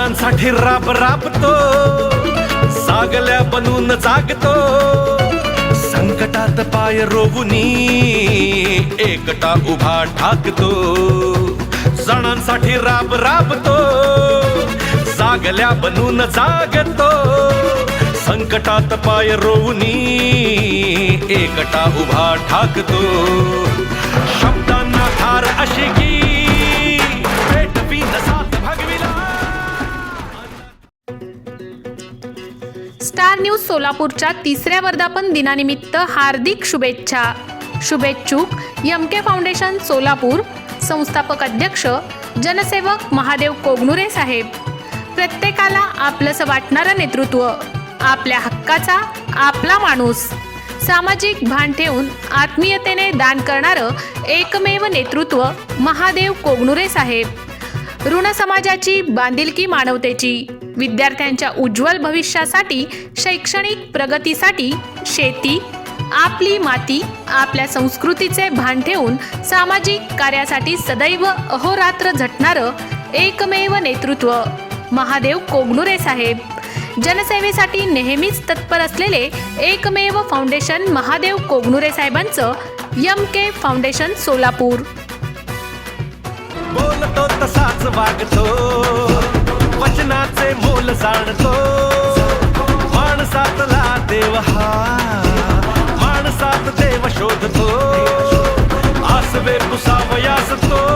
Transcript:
जणांसाठी राब राबतो सागल्या बनून जागतो. संकटात पाय रोवुनी एकटा उभा ठाकतो. जणांसाठी राब राबतो सागल्या बनून जागतो. संकटात पाय रोवुनी एकटा उभा ठाकतो. शब्दांना धार अशी की स्टार न्यूज सोलापूरच्या तिसऱ्या वर्धापन दिनानिमित्त हार्दिक शुभेच्छा. शुभेच्छुक यमके के फाउंडेशन सोलापूर संस्थापक अध्यक्ष जनसेवक महादेव कोगनुरे साहेब. प्रत्येकाला आपलंसं वाटणारं नेतृत्व आपल्या हक्काचा आपला माणूस. सामाजिक भान ठेवून आत्मीयतेने दान करणारं एकमेव नेतृत्व महादेव कोगनुरे साहेब. ऋण समाजाची बांधिलकी मानवतेची. विद्यार्थ्यांच्या उज्ज्वल भविष्यासाठी शैक्षणिक प्रगतीसाठी शेती आपली माती आपल्या संस्कृतीचे भान ठेवून सामाजिक कार्यासाठी सदैव अहोरात्र झटणारं एकमेव नेतृत्व महादेव कोगनुरे साहेब. जनसेवेसाठी नेहमीच तत्पर असलेले एकमेव फाउंडेशन महादेव कोगनुरे साहेबांचं यम के फाउंडेशन सोलापूर. बोलतो तसाच वागतो. जाणतो. माणसातला देव हा. माणसात देव शोधतो. आसवे पुसावयास तो.